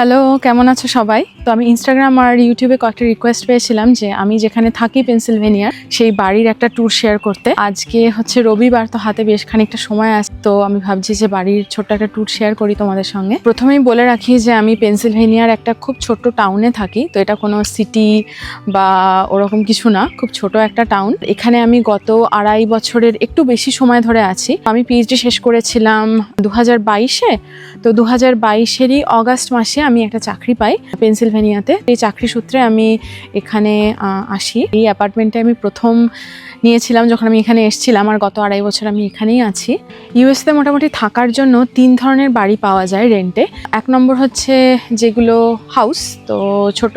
Hello কেমন আছো সবাই? তো আমি ইনস্টাগ্রাম আর ইউটিউবে কয়েকটা রিকোয়েস্ট পেয়েছিলাম যে আমি যেখানে থাকি পেনসিলভেনিয়ার সেই বাড়ির একটা ট্যুর শেয়ার করতে। আজকে হচ্ছে রবিবার, তো হাতে বেশ খানিকটা সময় আছে, তো আমি ভাবছি যে বাড়ির ছোট্ট একটা ট্যুর শেয়ার করি তোমাদের সঙ্গে। প্রথমেই বলে রাখি যে আমি পেনসিলভেনিয়ার একটা খুব ছোট্ট টাউনে থাকি, তো এটা কোনো সিটি বা ওরকম কিছু না, খুব ছোট একটা টাউন এখানে আমি গত আড়াই বছরের একটু বেশি সময় ধরে আছি। আমি পিএইচডি শেষ করেছিলাম দু হাজার বাইশে তো দু হাজার বাইশেরই অগাস্ট মাসে আমি একটা চাকরি পাই পেনসিলভেনিয়াতে। এই চাকরি সূত্রে আমি এখানে আসি। এই অ্যাপার্টমেন্টে আমি প্রথম নিয়েছিলাম যখন আমি এখানে এসেছিলাম, আর গত আড়াই বছর আমি এখানেই আছি। ইউএসতে মোটামুটি থাকার জন্য তিন ধরনের বাড়ি পাওয়া যায় রেন্টে। এক নম্বর হচ্ছে যেগুলো হাউস, তো ছোট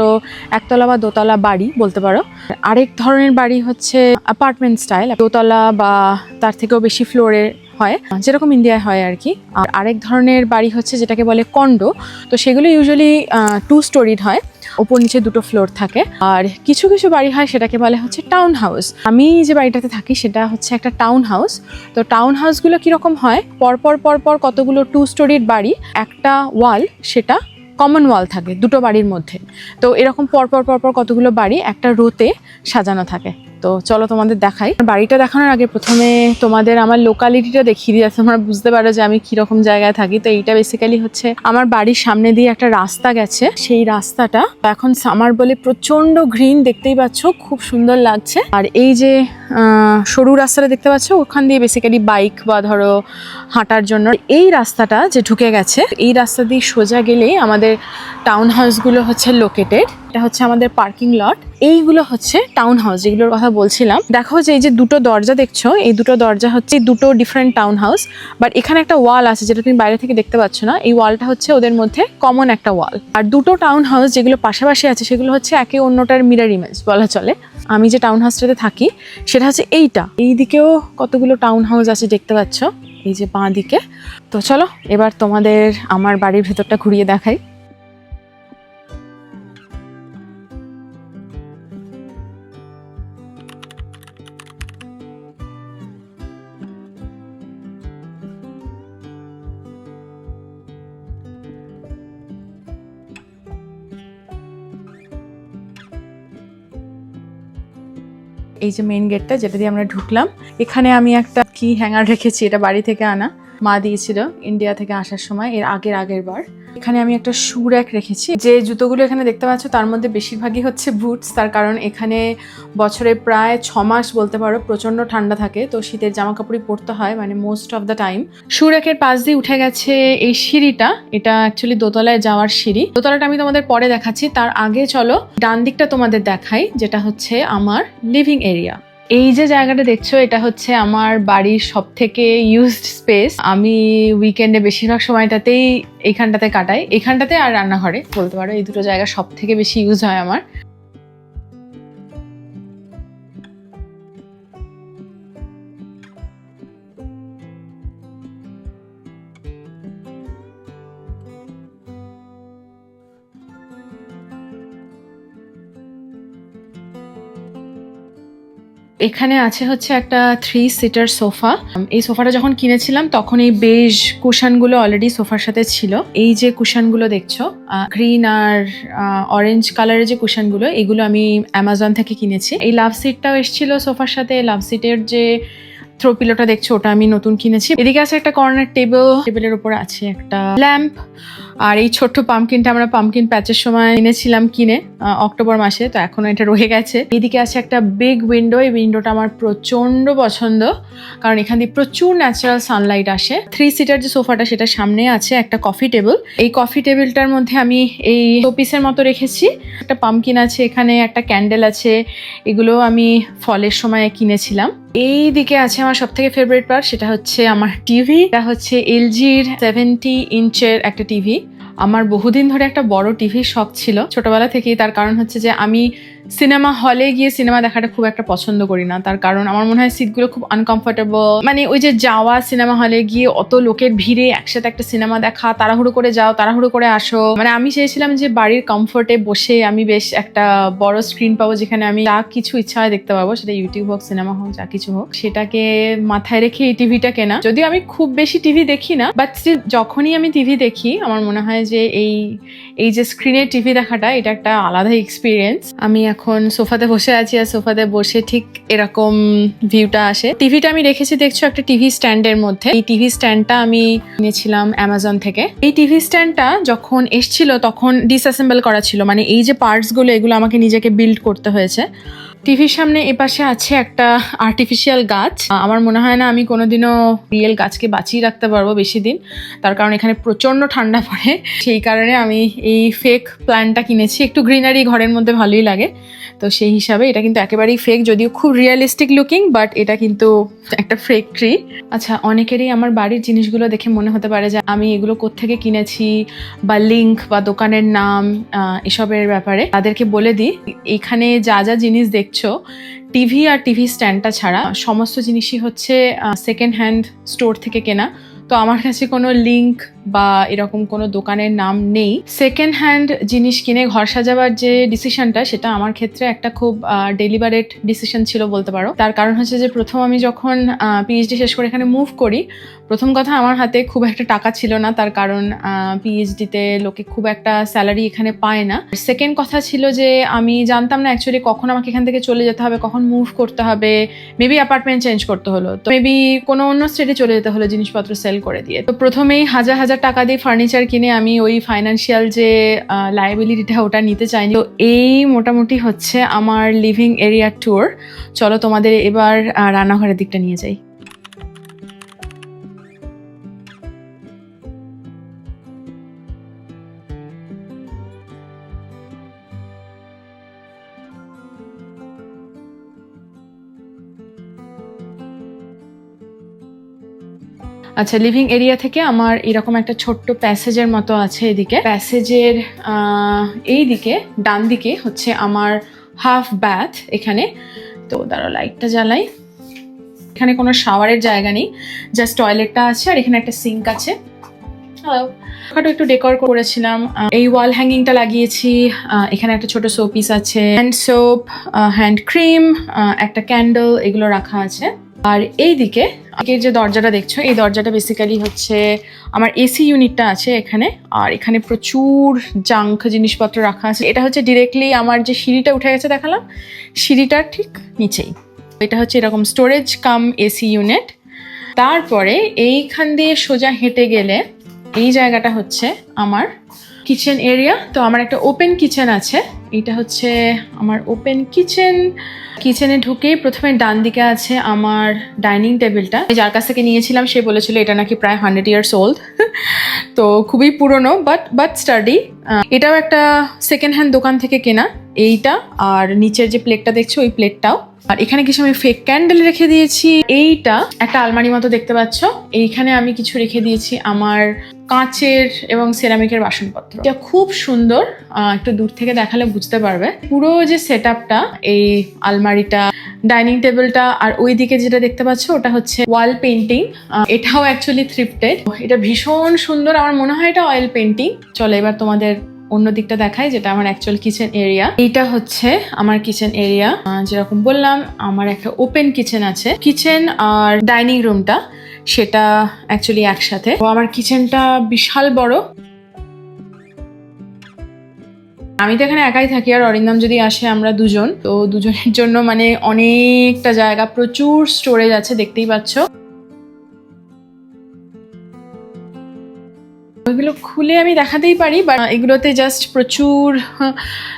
একতলা বা দোতলা বাড়ি বলতে পারো। আরেক ধরনের বাড়ি হচ্ছে অ্যাপার্টমেন্ট স্টাইল, দোতলা বা তার থেকেও বেশি ফ্লোরে হয়। যেরকম ইন্ডিয়ায় হয় আর কি আর আরেক ধরনের বাড়ি হচ্ছে যেটাকে বলে কন্ডো তো সেগুলো ইউজুয়ালি টু স্টোরিড হয়। ওপর নিচে দুটো ফ্লোর থাকে। আর কিছু কিছু বাড়ি হয় সেটাকে বলে হচ্ছে টাউন হাউস আমি যে বাড়িটাতে থাকি সেটা হচ্ছে একটা টাউন হাউস তো টাউন হাউসগুলো কীরকম হয়? পরপর পরপর কতগুলো টু স্টোরির বাড়ি, একটা ওয়াল সেটা কমন ওয়াল থাকে, দুটো বাড়ির মধ্যে। তো এরকম পরপর পরপর কতগুলো বাড়ি একটা রোতে সাজানো থাকে। তো চলো তোমাদের দেখাই। বাড়িটা দেখানোর আগে প্রথমে তোমাদের আমার লোকালিটিটা দেখিয়ে দিয়ে তোমরা বুঝতে পারো যে আমি কীরকম জায়গায় থাকি। তো এইটা বেসিক্যালি হচ্ছে আমার বাড়ির সামনে দিয়ে একটা রাস্তা গেছে। সেই রাস্তাটা এখন সামার বলে প্রচণ্ড গ্রিন দেখতেই পাচ্ছ, খুব সুন্দর লাগছে। আর এই যে সরু রাস্তাটা দেখতে পাচ্ছ, ওখান দিয়ে বেসিক্যালি বাইক বা ধরো হাঁটার জন্য। এই রাস্তাটা যে ঢুকে গেছে, এই রাস্তা দিয়ে সোজা গেলেই আমাদের টাউন হাউসগুলো হচ্ছে লোকেটেড এটা হচ্ছে আমাদের পার্কিং লট এইগুলো হচ্ছে টাউন হাউস যেগুলোর কথা বলছিলাম। দেখো যে এই যে দুটো দরজা দেখছ, এই দুটো দরজা হচ্ছে দুটো ডিফারেন্ট টাউন হাউস বাট এখানে একটা ওয়াল আছে যেটা তুমি বাইরে থেকে দেখতে পাচ্ছ না। এই ওয়ালটা হচ্ছে ওদের মধ্যে কমন একটা ওয়াল আর দুটো টাউন হাউস যেগুলো পাশাপাশি আছে, সেগুলো হচ্ছে একে অন্যটার মিরার ইমেজ বলা চলে। আমি যে টাউন হাউসটাতে থাকি, সেটা হচ্ছে এইটা। এই দিকেও কতগুলো টাউন হাউস আছে দেখতে পাচ্ছ? এই যে বাঁ দিকে তো চলো, এবার তোমাদের আমার বাড়ির ভেতরটা ঘুরিয়ে দেখাই। এই যে মেন গেটটা যেটা দিয়ে আমরা ঢুকলাম, এখানে আমি একটা কি হ্যাঙ্গার রেখেছি, এটা বাড়ি থেকে আনা। মা দিয়েছিল ইন্ডিয়া থেকে আসার সময়, এর আগের আগের বার। এখানে আমি একটা শু র্যাক রেখেছি। যে জুতোগুলো এখানে দেখতে পাচ্ছ, তার মধ্যে বেশিরভাগই হচ্ছে বুটস তার কারণ এখানে বছরে প্রায় ছ মাস বলতে পারো প্রচণ্ড ঠান্ডা থাকে। তো শীতের জামা কাপড়ই পরতে হয় মানে most of the time shoe র্যাকের পাশ দিয়ে উঠে গেছে এই সিঁড়িটা। এটা অ্যাকচুয়ালি দোতলায় যাওয়ার সিঁড়ি। দোতলাটা আমি তোমাদের পরে দেখাচ্ছি। তার আগে চলো ডান দিকটা তোমাদের দেখাই, যেটা হচ্ছে আমার লিভিং এরিয়া এই যে জায়গাটা দেখছ, এটা হচ্ছে আমার বাড়ির সব থেকে ইউজড স্পেস আমি উইকেন্ডে বেশিরভাগ সময়টাতেই এইখানটাতে কাটাই। এখানটাতে আর রান্নাঘরে বলতে পারো, এই দুটো জায়গা সব থেকে বেশি ইউজ হয় আমার। এখানে আছে হচ্ছে একটা থ্রি সিটার সোফা এই সোফাটা যখন কিনেছিলাম, তখন এই বেজ কুশনগুলো অলরেডি সোফার সাথে ছিল। এই যে কুশনগুলো দেখছ গ্রিন আর অরেঞ্জ কালারের যে কুশনগুলো, এগুলো আমি অ্যামাজন থেকে কিনেছি। এই লাভ সিটটাও এসছিল সোফার সাথে। লাভ সিটের যে থ্রো পিলোটা দেখছ, ওটা আমি নতুন কিনেছি। এদিকে আছে একটা কর্নার টেবিল টেবিলের উপর আছে একটা ল্যাম্প আর এই ছোট্ট পামকিনটা আমরা পামকিন প্যাচের সময় এনেছিলাম কিনে অক্টোবর মাসে, তো এখনও এটা রয়ে গেছে। এদিকে আছে একটা বিগ উইন্ডো এই উইন্ডোটা আমার প্রচণ্ড পছন্দ, কারণ এখান দিয়ে প্রচুর ন্যাচারাল সানলাইট আসে। থ্রি সিটার যে সোফাটা সেটা সামনে আছে একটা কফি টেবিল এই কফি টেবিলটার মধ্যে আমি এই শোপিসের মতো রেখেছি। একটা পামকিন আছে এখানে, একটা ক্যান্ডেল আছে, এগুলো আমি ফলের সময় কিনেছিলাম। এই দিকে আছে আমার সব থেকে ফেভারিট পার্ট সেটা হচ্ছে আমার টিভি এটা হচ্ছে এলজির সেভেন্টি ইঞ্চের একটা টিভি আমার বহুদিন ধরে একটা বড় টিভির শখ ছিল। ছোটবেলা থেকেই তার কারণ হচ্ছে যে আমি সিনেমা হলে গিয়ে সিনেমা দেখাটা খুব একটা পছন্দ করি না। তার কারণ আমার মনে হয় সিটগুলো খুব আনকমফোর্টেবল মানে ওই যে যাওয়া সিনেমা হলে গিয়ে অত লোকের ভিড়ে একসাথে একটা সিনেমা দেখা, তাড়াহুড়ো করে যাও, তাড়াহুড়ো করে আসো। মানে আমি চেয়েছিলাম যে বাড়ির কমফোর্টে বসে আমি বেশ একটা বড় স্ক্রিন পাবো যেখানে আমি যা কিছু ইচ্ছা হয় দেখতে পাবো। সেটা ইউটিউব হোক, সিনেমা হোক, যা কিছু হোক। সেটাকে মাথায় রেখে এই টিভিটা কেনা। যদিও আমি খুব বেশি টিভি দেখি না বাট স্টিল যখনই আমি টিভি দেখি, আমার মনে হয় যে এই এই যে স্ক্রিনে টিভি দেখাটা, এটা একটা আলাদা এক্সপিরিয়েন্স আমি এখন সোফাতে বসে আছি আর সোফাতে বসে ঠিক এরকম ভিউটা আসে। টিভিটা আমি রেখেছি, দেখছ, একটা টিভি স্ট্যান্ডের মধ্যে। এই টিভি স্ট্যান্ডটা আমি নিয়েছিলাম অ্যামাজন থেকে। এই টিভি স্ট্যান্ডটা যখন এসছিল, তখন ডিসঅ্যাসেম্বল করা ছিল। মানে এই যে পার্টসগুলো এগুলো আমাকে নিজেকে বিল্ড করতে হয়েছে। টিভির সামনে এপাশে আছে একটা আর্টিফিশিয়াল গাছ। আমার মনে হয় না আমি কোনোদিনও রিয়েল গাছকে বাঁচিয়ে রাখতে পারব বেশি দিন। তার কারণ এখানে প্রচণ্ড ঠান্ডা পড়ে। সেই কারণে আমি এই ফেক প্ল্যান্টটা কিনেছি। একটু গ্রিনারি ঘরের মধ্যে ভালোই লাগে। তো সেই হিসাবে এটা কিন্তু একেবারেই ফেক যদিও খুব রিয়েলিস্টিক লুকিং বাট এটা কিন্তু একটা ফেক ট্রি আচ্ছা অনেকেরই আমার বাড়ির জিনিসগুলো দেখে মনে হতে পারে যে আমি এগুলো কোত্থেকে কিনেছি, বা লিঙ্ক বা দোকানের নাম এসবের ব্যাপারে। তাদেরকে বলে দিই এখানে যা যা জিনিস দেখছ টিভি আর টিভি স্ট্যান্ডটা ছাড়া, সমস্ত জিনিসই হচ্ছে সেকেন্ড হ্যান্ড স্টোর থেকে কেনা। তো আমার কাছে কোনো লিঙ্ক বা এরকম কোনো দোকানের নাম নেই। সেকেন্ড হ্যান্ড জিনিস কিনে ঘর সাজাবার যে ডিসিশনটা সেটা আমার ক্ষেত্রে একটা খুব ডেলিভারেট ডিসিশন ছিল বলতে পারো। তার কারণ হচ্ছে যে, প্রথম আমি যখন পিএইচডি শেষ করে এখানে মুভ করি প্রথম কথা আমার হাতে খুব একটা টাকা ছিল না, তার কারণ পিএইচডিতে লোকে খুব একটা স্যালারি এখানে পায় না। সেকেন্ড কথা ছিল যে, আমি জানতাম না অ্যাকচুয়ালি কখন আমাকে এখান থেকে চলে যেতে হবে, কখন মুভ করতে হবে। মেবি অ্যাপার্টমেন্ট চেঞ্জ করতে হলো। তো মেবি কোনো অন্য স্টেটে চলে যেতে হলো, জিনিসপত্র সেল করে দিয়ে। তো প্রথমেই হাজার হাজার টাকা দিয়ে ফার্নিচার কিনে আমি ওই ফাইন্যান্সিয়াল যে লাইবিলিটিটা ওটা নিতে চাইনি। তো এই মোটামুটি হচ্ছে আমার লিভিং এরিয়া ট্যুর চলো তোমাদের এবার রান্নাঘরের দিকটা নিয়ে যাই। আচ্ছা লিভিং এরিয়া থেকে আমার এরকম একটা ছোট্ট প্যাসেজের মতো আছে এদিকে। প্যাসেজের এই দিকে, ডান দিকে হচ্ছে আমার হাফ ব্যাথ এখানে। তো দাঁড়ো লাইটটা জ্বালাই। এখানে কোনো শাওয়ারের জায়গা নেই জাস্ট টয়লেটটা আছে আর এখানে একটা সিঙ্ক আছে। একটু ডেকোর করেছিলাম। এই ওয়াল হ্যাঙ্গিংটা লাগিয়েছি। এখানে একটা ছোট সোপিস আছে। হ্যান্ড সোপ হ্যান্ড ক্রিম একটা ক্যান্ডেল এগুলো রাখা আছে। আর এই দিকে আগের যে দরজাটা দেখছ, এই দরজাটা বেসিক্যালি হচ্ছে আমার এসি ইউনিটটা আছে এখানে। আর এখানে প্রচুর জাঙ্ক জিনিসপত্র রাখা আছে। এটা হচ্ছে ডিরেক্টলি আমার যে সিঁড়িটা উঠে গেছে দেখালাম, সিঁড়িটার ঠিক নিচেই। এটা হচ্ছে এরকম স্টোরেজ কাম এসি ইউনিট তারপরে এইখান দিয়ে সোজা হেঁটে গেলে এই জায়গাটা হচ্ছে আমার কিচেন এরিয়া তো আমার একটা ওপেন কিচেন আছে। এটা হচ্ছে আমার ওপেন কিচেন কিচেনে ঢুকে প্রথমে ডান দিকে আছে আমার ডাইনিং টেবিলটা যার কাছ থেকে নিয়েছিলাম, সে বলেছিল এটা নাকি প্রায় হান্ড্রেড ইয়ার্স ওল্ড তো খুবই পুরনো বাট বাট স্টাডি এটাও একটা সেকেন্ড হ্যান্ড দোকান থেকে কেনা, এইটা। আর নিচের যে প্লেটটা দেখছ, ওই প্লেটটাও আর এখানে কিছু আমি ফেক ক্যান্ডেল রেখে দিয়েছি। এইটা একটা আলমারি মতো দেখতে পাচ্ছ। এইখানে আমি কিছু রেখে দিয়েছি আমার কাঁচের এবং সেরামিকের বাসনপত্র। এটা খুব সুন্দর। একটু দূর থেকে দেখালে বুঝতে পারবে। পুরো যে সেট এই আলমারিটা, ডাইনিং টেবিলটা, আর ওই দিকে যেটা দেখতে পাচ্ছ, ওটা হচ্ছে ওয়াল পেন্টিং এটাও অ্যাকচুয়ালি থ্রিফটেড এটা ভীষণ সুন্দর। আমার মনে হয় এটা অয়েল পেন্টিং চলো এবার তোমাদের অন্য দিকটা দেখাই, যেটা আমার অ্যাকচুয়াল কিচেন এরিয়া এইটা হচ্ছে আমার কিচেন এরিয়া যেরকম বললাম, আমার একটা ওপেন কিচেন আছে। কিচেন আর ডাইনিং রুমটা সেটা অ্যাকচুয়ালি একসাথে। আমার কিচেনটা বিশাল বড়। আমি তো এখানে একাই থাকি আর অরিন্দম যদি আসে, আমরা দুজন। তো দুজনের জন্য মানে অনেকটা জায়গা, প্রচুর স্টোরেজ আছে, দেখতেই পাচ্ছ। ওইগুলো খুলে আমি দেখাতেই পারি বা এগুলোতে জাস্ট প্রচুর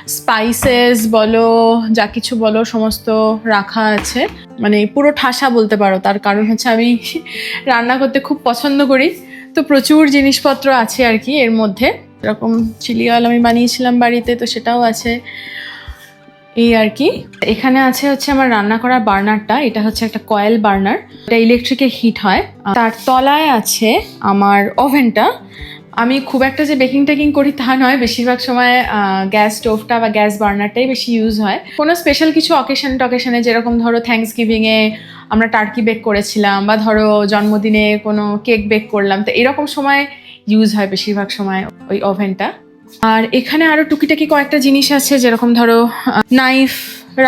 স্পাইসেস বলো, যা কিছু বলো, সমস্ত রাখা আছে। মানে পুরো ঠাসা বলতে পারো, তার কারণ হচ্ছে আমি রান্না করতে খুব পছন্দ করি। তো প্রচুর জিনিসপত্র আছে আর কি এর মধ্যে। এরকম চিলি অয়েল আমি বানিয়েছিলাম বাড়িতে, তো সেটাও আছে। এই আর কি। এখানে আছে হচ্ছে আমার রান্না করার বার্নারটা, এটা হচ্ছে একটা কয়েল বার্নার। এটা ইলেকট্রিকে হিট হয়। তার তলায় আছে আমার ওভেনটা। আমি খুব একটা যে বেকিং টেকিং করি তা নয়। বেশিরভাগ সময় গ্যাস স্টোভটা বা গ্যাস বার্নারটাই বেশি ইউজ হয়। কোনো স্পেশাল কিছু অকেশন টকেশনে যেরকম ধরো থ্যাংকস গিভিংয়ে আমরা টার্কি বেক করেছিলাম বা ধরো জন্মদিনে কোনো কেক বেক করলাম, তো এরকম সময় ইউজ হয় বেশিরভাগ সময় ওই ওভেনটা। আর এখানে আরও টুকিটাকি কয়েকটা জিনিস আছে, যেরকম ধরো নাইফ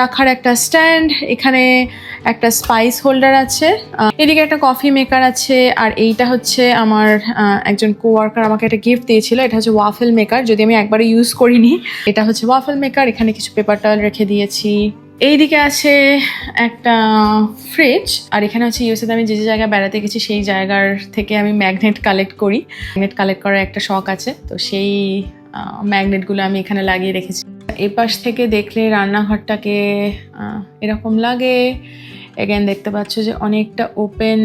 রাখার একটা স্ট্যান্ড এখানে একটা স্পাইস হোল্ডার আছে এদিকে একটা কফি মেকার আছে, আর এইটা হচ্ছে আমার একজন কোয়ার্কার আমাকে একটা গিফট দিয়েছিল, এটা হচ্ছে ওয়াফেল মেকার যদি আমি একবারও ইউজ করিনি, এটা হচ্ছে ওয়াফেল মেকার এখানে কিছু পেপার টাওয়েল রেখে দিয়েছি। এইদিকে আছে একটা ফ্রিজ আর এখানে হচ্ছে ইউএসএতে আমি যে যে জায়গায় বেড়াতে গেছি সেই জায়গার থেকে আমি ম্যাগনেট কালেক্ট করি। ম্যাগনেট কালেক্ট করার একটা শখ আছে, তো সেই ম্যাগনেটগুলো আমি এখানে লাগিয়ে রেখেছি। এপাশ পাশ থেকে দেখলে রান্নাঘরটাকে এরকম লাগে। এগেন দেখতে পাচ্ছ যে অনেকটা ওপেন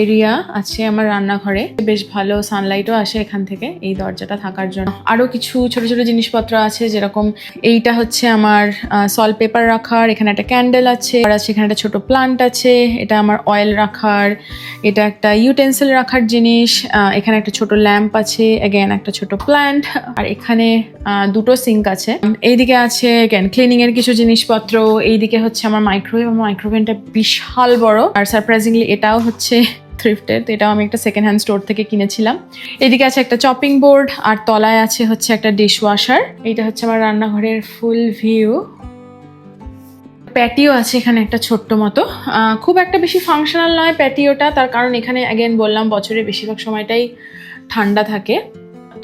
এরিয়া আছে আমার রান্নাঘরে। বেশ ভালো সানলাইটও আসে এখান থেকে এই দরজাটা থাকার জন্য। আরও কিছু ছোট ছোট জিনিসপত্র আছে যেরকম এইটা হচ্ছে আমার সল পেপার রাখার, এখানে একটা ক্যান্ডেল আছে, আর আছে এখানে একটা ছোট প্লান্ট আছে, এটা আমার অয়েল রাখার, এটা একটা ইউটেন্সিল রাখার জিনিস এখানে একটা ছোট ল্যাম্প আছে অ্যাগেন একটা ছোট প্ল্যান্ট আর এখানে দুটো সিঙ্ক আছে। এইদিকে আছে অ্যাগেন ক্লিনিং এর কিছু জিনিসপত্র, এইদিকে হচ্ছে আমার মাইক্রোওয়েভ মাইক্রোওয়েভটা বিশাল বড়, আর সারপ্রাইজিংলি এটাও হচ্ছে থ্রিফটের তো এটাও আমি একটা সেকেন্ড হ্যান্ড স্টোর থেকে কিনেছিলাম। এদিকে আছে একটা চপিং বোর্ড আর তলায় আছে হচ্ছে একটা ডিশ ওয়াশার এইটা হচ্ছে আমার রান্নাঘরের ফুল ভিউ প্যাটিও আছে এখানে একটা ছোট্ট মতো। খুব একটা বেশি ফাংশনাল নয় প্যাটিওটা তার কারণ এখানে অ্যাগেন বললাম বছরের বেশিরভাগ সময়টাই ঠান্ডা থাকে।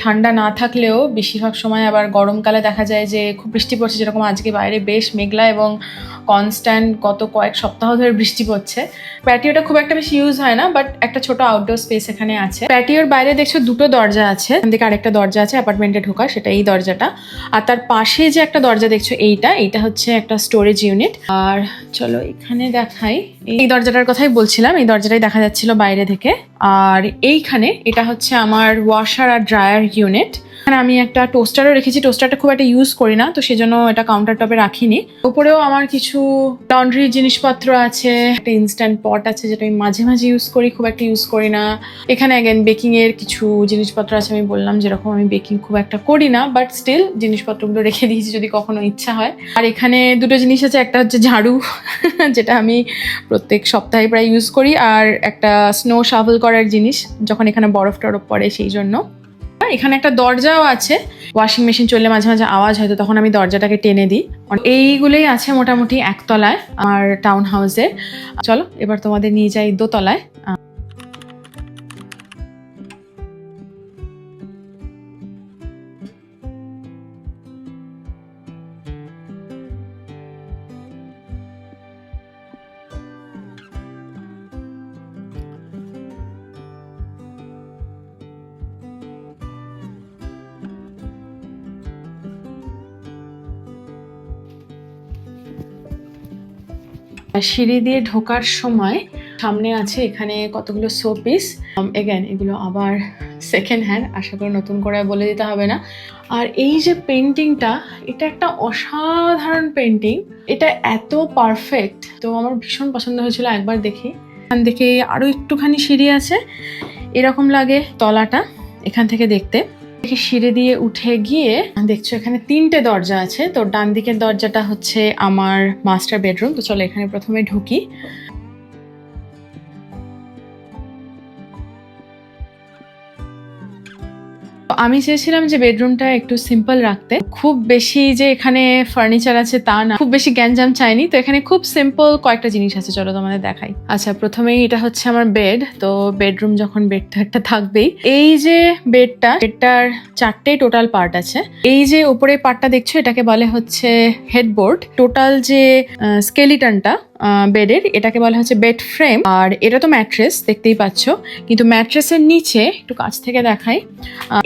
ঠান্ডা না থাকলেও বেশিরভাগ সময় আবার গরমকালে দেখা যায় যে খুব বৃষ্টি পড়ছে, যেরকম আজকে বাইরে বেশ মেঘলা এবং কনস্ট্যান্ট গত কয়েক সপ্তাহ ধরে বৃষ্টি পড়ছে। প্যাটিওটা খুব একটা বেশি ইউজ হয় না বাট একটা ছোট আউটডোর স্পেস এখানে আছে। প্যাটিওর বাইরে দেখছ দুটো দরজা আছে, এখান থেকে আরেকটা দরজা আছে অ্যাপার্টমেন্টে ঢোকা সেটা এই দরজাটা। আর তার পাশে যে একটা দরজা দেখছ এইটা এইটা হচ্ছে একটা স্টোরেজ ইউনিট আর চলো এখানে দেখাই, এই দরজাটার কথাই বলছিলাম, এই দরজাটাই দেখা যাচ্ছিল বাইরে থেকে। আর এইখানে এটা হচ্ছে আমার ওয়াশার আর ড্রায়ার ইউনিট আমি একটা টোস্টারও রেখেছি। টোস্টারটা খুব একটা ইউজ করি না, তো সেজন্য এটা কাউন্টার টপে রাখিনি। উপরেও আমার কিছু লন্ড্রি জিনিসপত্র আছে, একটা ইনস্ট্যান্ট পট আছে যেটা আমি মাঝে মাঝে ইউজ করি, খুব একটা ইউজ করি না। এখানে অ্যাগেন বেকিং এর কিছু জিনিসপত্র আছে, আমি বললাম যেরকম আমি বেকিং খুব একটা করি না বাট স্টিল জিনিসপত্রগুলো রেখে দিয়েছি যদি কখনো ইচ্ছা হয়। আর এখানে দুটো জিনিস আছে, একটা হচ্ছে ঝাড়ু, যেটা আমি প্রত্যেক সপ্তাহে প্রায় ইউজ করি, আর একটা স্নো শাভল করার জিনিস, যখন এখানে বরফ টরফ পড়ে সেই জন্য। এখানে একটা দরজাও আছে। ওয়াশিং মেশিন চললে মাঝে মাঝে আওয়াজ হয়তো তখন আমি দরজাটাকে টেনে দিই। এইগুলোই আছে মোটামুটি একতলায়, আমার টাউন হাউসে চলো, এবার তোমাদের নিয়ে যাই দোতলায়। সিঁড়ি দিয়ে ঢোকার সময় সামনে আছে এখানে কতগুলো শো পিস এগেন এগুলো আবার সেকেন্ড হ্যান্ড আশা করি নতুন করে বলে দিতে হবে না। আর এই যে পেন্টিংটা এটা একটা অসাধারণ পেন্টিং এটা এত পারফেক্ট তো আমার ভীষণ পছন্দ হয়েছিল, একবার দেখি। এখান থেকে আরও একটুখানি সিঁড়ি আছে। এরকম লাগে তলাটা, এখান থেকে দেখতে। দেখে সিঁড়ি দিয়ে উঠে গিয়ে, দেখছ এখানে তিনটে দরজা আছে। তো ডান দিকের দরজাটা হচ্ছে আমার মাস্টার বেডরুম। তো চলো এখানে প্রথমে ঢুকি। আমি চেয়েছিলাম যে বেডরুমটা একটু সিম্পল রাখতে। খুব বেশি যে এখানে ফার্নিচার আছে তা না। খুব বেশি গ্যাঞ্জাম চাইনি। তো এখানে খুব সিম্পল কয়েকটা জিনিস আছে, চলো তোমাদের দেখাই। আচ্ছা প্রথমেই এটা হচ্ছে আমার বেড তো বেডরুম যখন বেড তো একটা থাকবেই। এই যে বেডটা বেডটার চারটে টোটাল পার্ট আছে। এই যে উপরে পার্টটা দেখছ, এটাকে বলে হচ্ছে হেডবোর্ড টোটাল যে স্কেলিটনটা বেডের, এটাকে বলা হচ্ছে বেড ফ্রেম। আর এটা তো ম্যাট্রেস, দেখতেই পাচ্ছ। কিন্তু ম্যাট্রেসের নিচে, একটু কাছ থেকে দেখাই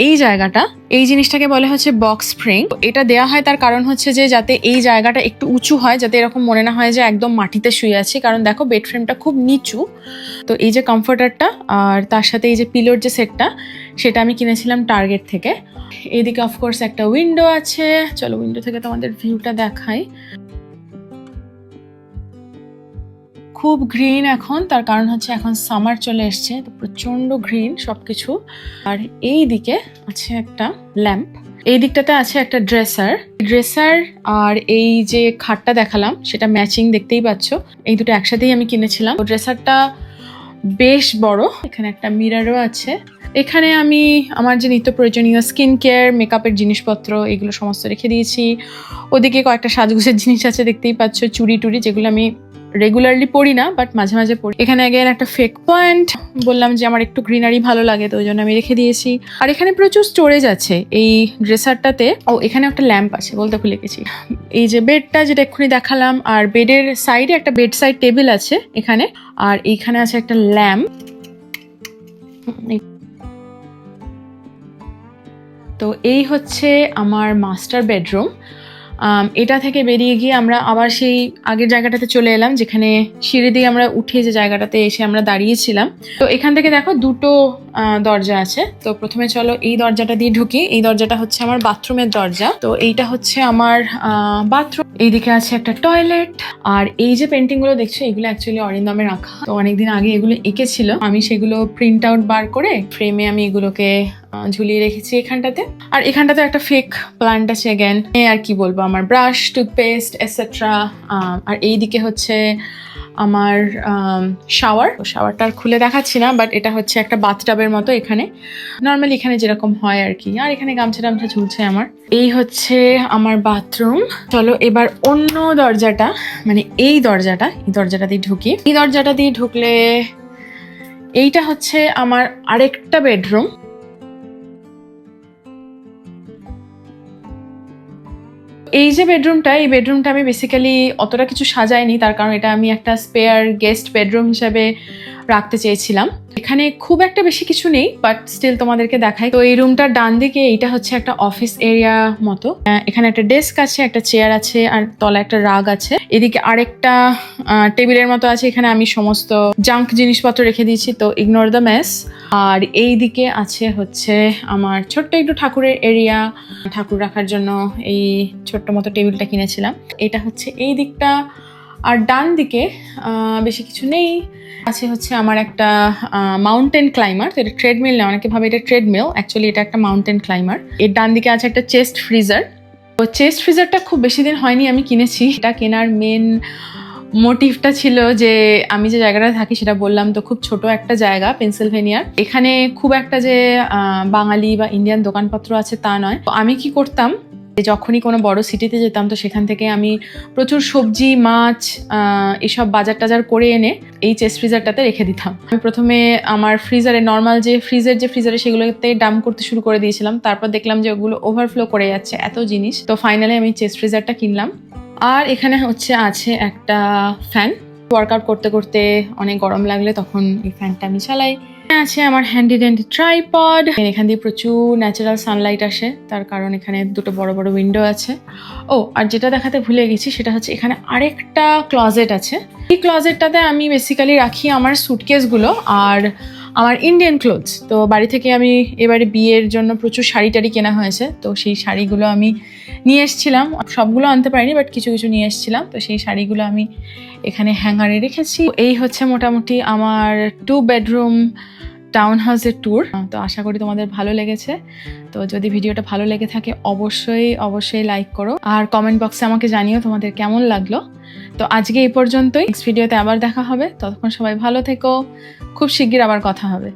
এই জায়গাটা, এই জিনিসটাকে বলে হচ্ছে বক্স স্প্রিং এটা দেওয়া হয় তার কারণ হচ্ছে যে, যাতে এই জায়গাটা একটু উঁচু হয়, যাতে এরকম মনে না হয় যে, একদম মাটিতে শুয়ে আছি। কারণ দেখো, বেড ফ্রেমটা খুব নিচু। তো এই যে কমফোর্টারটা, আর তার সাথে এই যে পিলোর যে সেটটা, সেটা আমি কিনেছিলাম টার্গেট থেকে। এইদিকে অফকোর্স একটা উইন্ডো আছে। চলো, উইন্ডো থেকে তোমাদের ভিউটা দেখাই। খুব গ্রিন এখন, তার কারণ হচ্ছে এখন সামার চলে এসছে, তো প্রচণ্ড গ্রিন সবকিছু। আর এই দিকে আছে একটা ল্যাম্প এই দিকটাতে আছে একটা ড্রেসার ড্রেসার আর এই যে খাটটা দেখালাম, সেটা ম্যাচিং দেখতেই পাচ্ছ। এই দুটো একসাথেই আমি কিনেছিলাম। ড্রেসারটা বেশ বড়, এখানে একটা মিরারও আছে। এখানে আমি আমার যে নিত্য প্রয়োজনীয় স্কিন কেয়ার মেকআপের জিনিসপত্র, এগুলো সমস্ত রেখে দিয়েছি। ওদিকে কয়েকটা সাজগোজের জিনিস আছে, দেখতেই পাচ্ছ চুড়ি টুড়ি যেগুলো আমি রেগুলারলি পড়ি না বাট মাঝে মাঝে পড়ি। এখানে আগে একটা ফেক পয়েন্ট বললাম যে আমার একটু গ্রিনারি ভালো লাগে, তো ওই জন্য আমি রেখে দিয়েছি। আর এখানে প্রচুর স্টোরেজ আছে, এই ড্রেসারটাতে ও, এখানে একটা ল্যাম্প আছে, বলতে ভুলে গেছি। এই যে বেডটা যেটা এক্ষুনি দেখালাম, আর বেডের সাইডে একটা বেড সাইড টেবিল আছে এখানে, আর এইখানে আছে একটা ল্যাম্প তো এই হচ্ছে আমার মাস্টার বেডরুম এটা থেকে বেরিয়ে গিয়ে আমরা আবার সেই আগের জায়গাটাতে চলে এলাম, যেখানে সিঁড়ি দিয়ে আমরা উঠে যে জায়গাটাতে এসে আমরা দাঁড়িয়েছিলাম। তো এখান থেকে দেখো দুটো দরজা আছে। তো প্রথমে চলো এই দরজাটা দিয়ে ঢুকি। এই দরজাটা হচ্ছে আমার বাথরুমের দরজা। তো এইটা হচ্ছে আমার বাথরুম। এইদিকে আছে একটা টয়লেট। আর এই যে পেন্টিংগুলো দেখছ, এগুলো অ্যাকচুয়ালি অরিন্দমে রাখা তো অনেকদিন আগে এগুলো এঁকেছিল। আমি সেগুলো প্রিন্ট আউট বার করে ফ্রেমে আমি এগুলোকে ঝুলিয়ে রেখেছি এখানটাতে। আর এখানটাতে একটা ফেক প্লান্ট আছে অ্যাগেন আর কি বলব, আমার ব্রাশ টুথপেস্ট এটসেট্রা আর এই দিকে হচ্ছে আমার শাওয়ার শাওয়ারটা আর খুলে দেখাচ্ছি না বাট এটা হচ্ছে একটা বাথটাবের মতো এখানে। নর্মালি এখানে যেরকম হয় আর কি। আর এখানে গামছা টামছা ঝুলছে আমার। এই হচ্ছে আমার বাথরুম চলো এবার অন্য দরজাটা মানে এই দরজাটা এই দরজাটা দিয়ে ঢুকি। এই দরজাটা দিয়ে ঢুকলে এইটা হচ্ছে আমার আরেকটা বেডরুম এই যে বেডরুমটা এই বেডরুমটা আমি বেসিক্যালি অতটা কিছু সাজাইনি, তার কারণ এটা আমি একটা স্পেয়ার গেস্ট বেডরুম হিসাবে রাখতে চেয়েছিলাম। এখানে খুব একটা বেশি কিছু নেই বাট স্টিল তোমাদেরকে দেখাই। তো এই রুমটার ডান দিকে এইটা হচ্ছে একটা অফিস এরিয়া মতো। এখানে একটা ডেস্ক আছে, একটা চেয়ার আছে, আর তলা একটা রাগ আছে। এদিকে আরেকটা টেবিলের মতো আছে, এখানে আমি সমস্ত জাঙ্ক জিনিসপত্র রেখে দিয়েছি, তো ইগনোর দ্য মেস আর এই দিকে আছে হচ্ছে আমার ছোট্ট একটু ঠাকুরের এরিয়া ঠাকুর রাখার জন্য এই ছোট্ট মতো টেবিলটা কিনেছিলাম। এটা হচ্ছে এই দিকটা। আর ডান দিকে বেশি কিছু নেই। আছে হচ্ছে আমার একটা মাউন্টেন ক্লাইমার তো এটা ট্রেডমিল না, অনেকে ভাবে এটা ট্রেডমিল অ্যাকচুয়ালি এটা একটা মাউন্টেন ক্লাইমার এর ডান দিকে আছে একটা চেস্ট ফ্রিজার তো চেস্ট ফ্রিজারটা খুব বেশি দিন হয়নি আমি কিনেছি। এটা কেনার মেন মোটিভটা ছিল যে আমি যে জায়গাটায় থাকি সেটা বললাম তো, খুব ছোট একটা জায়গা পেনসিলভেনিয়ার এখানে খুব একটা যে বাঙালি বা ইন্ডিয়ান দোকানপত্র আছে তা নয়। তো আমি কি করতাম যখনই কোনো বড় সিটিতে যেতাম, তো সেখান থেকে আমি প্রচুর সবজি, মাছ এসব বাজার টাজার করে এনে এই চেস্ট ফ্রিজারটাতে রেখে দিতাম। আমি প্রথমে আমার ফ্রিজারে নর্মাল যে ফ্রিজের যে ফ্রিজারে সেগুলোতে ডাম করতে শুরু করে দিয়েছিলাম। তারপর দেখলাম যে ওগুলো ওভারফ্লো করে যাচ্ছে, এত জিনিস। তো ফাইনালি আমি চেস্ট ফ্রিজারটা কিনলাম। আর এখানে হচ্ছে আছে একটা ফ্যান ওয়ার্কআউট করতে করতে অনেক গরম লাগলে তখন এই ফ্যানটা আমি চালাই। আছে আমার হ্যান্ডি ড্যান্ডি ট্রাইপড এখান দিয়ে প্রচুর ন্যাচারাল সানলাইট আসে, তার কারণ এখানে দুটো বড় বড় উইন্ডো আছে। ও, আর যেটা দেখাতে ভুলে গেছি, সেটা হচ্ছে এখানে আরেকটা ক্লজেট আছে। এই ক্লজেটটাতে আমি বেসিক্যালি রাখি আমার সুটকেসগুলো আর আমার ইন্ডিয়ান ক্লোথস তো বাড়ি থেকে আমি এবারে বিয়ের জন্য প্রচুর শাড়ি টাড়ি কেনা হয়েছে, তো সেই শাড়িগুলো আমি নিয়ে এসেছিলাম। সবগুলো আনতে পারিনি বাট কিছু কিছু নিয়ে এসেছিলাম। তো সেই শাড়িগুলো আমি এখানে হ্যাঙ্গারে রেখেছি। এই হচ্ছে মোটামুটি আমার টু বেডরুম টাউন হাউসের ট্যুর তো আশা করি তোমাদের ভালো লেগেছে। তো যদি ভিডিওটা ভালো লেগে থাকে, অবশ্যই অবশ্যই লাইক করো। আর কমেন্ট বক্সে আমাকে জানিও তোমাদের কেমন লাগল। তো আজকে এই পর্যন্তই। নেক্সট ভিডিওতে আবার দেখা হবে। ততক্ষণ সবাই ভালো থেকো। খুব শিগগির আবার কথা হবে।